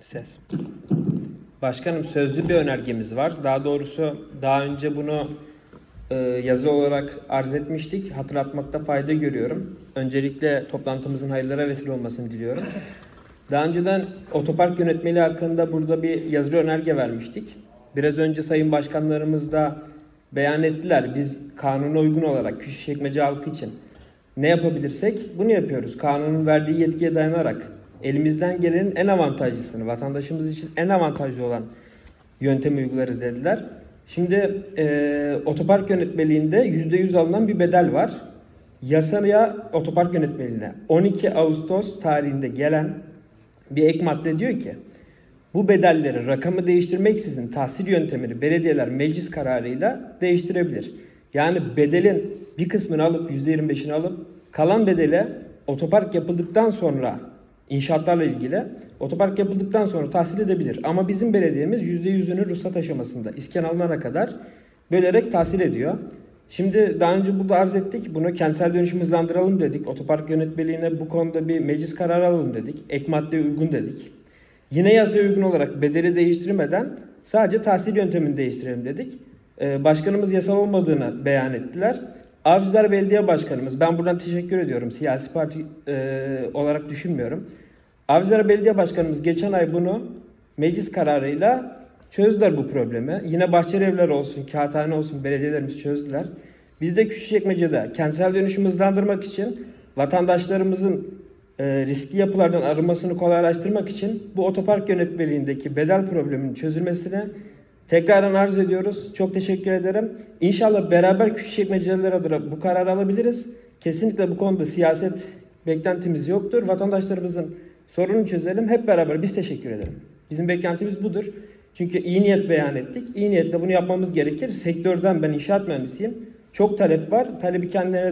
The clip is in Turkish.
Ses. Başkanım sözlü bir önergemiz var. Daha doğrusu daha önce bunu e, yazı olarak arz etmiştik. Hatırlatmakta fayda görüyorum. Öncelikle toplantımızın hayırlara vesile olmasını diliyorum. Daha önceden otopark yönetmeliği hakkında burada bir yazılı önerge vermiştik. Biraz önce sayın başkanlarımız da beyan ettiler. Biz kanuna uygun olarak Küçükçekmece halkı için ne yapabilirsek bunu yapıyoruz. Kanunun verdiği yetkiye dayanarak elimizden gelenin en avantajlısını, vatandaşımız için en avantajlı olan yöntemi uygularız dediler. Şimdi e, otopark yönetmeliğinde %100 alınan bir bedel var. Yasaya otopark yönetmeliğine 12 Ağustos tarihinde gelen bir ek madde diyor ki bu bedelleri rakamı değiştirmeksizin tahsil yöntemini belediyeler meclis kararıyla değiştirebilir. Yani bedelin bir kısmını alıp %25'ini alıp kalan bedele otopark yapıldıktan sonra inşaatlarla ilgili otopark yapıldıktan sonra tahsil edebilir. Ama bizim belediyemiz %100'ünü ruhsat aşamasında iskan alınana kadar bölerek tahsil ediyor. Şimdi daha önce burada arz ettik. Bunu kentsel dönüşüm hızlandıralım dedik. Otopark yönetmeliğine bu konuda bir meclis kararı alalım dedik. Ek maddeye uygun dedik. Yine yasaya uygun olarak bedeli değiştirmeden sadece tahsil yöntemini değiştirelim dedik. Ee, başkanımız yasal olmadığını beyan ettiler. Avcılar Belediye Başkanımız, ben buradan teşekkür ediyorum. Siyasi parti e, olarak düşünmüyorum. Avcılar Belediye Başkanımız geçen ay bunu meclis kararıyla çözdüler bu problemi. Yine Bahçeli Evler olsun, Kağıthane olsun belediyelerimiz çözdüler. Biz de Küçükçekmece'de kentsel dönüşümü hızlandırmak için vatandaşlarımızın e, riskli yapılardan arınmasını kolaylaştırmak için bu otopark yönetmeliğindeki bedel probleminin çözülmesine tekrardan arz ediyoruz. Çok teşekkür ederim. İnşallah beraber Küçükçekmeceliler adına bu kararı alabiliriz. Kesinlikle bu konuda siyaset beklentimiz yoktur. Vatandaşlarımızın sorununu çözelim. Hep beraber biz teşekkür ederim. Bizim beklentimiz budur. Çünkü iyi niyet beyan ettik. İyi niyetle bunu yapmamız gerekir. Sektörden ben inşaat mühendisiyim. Çok talep var. Talebi kendilerine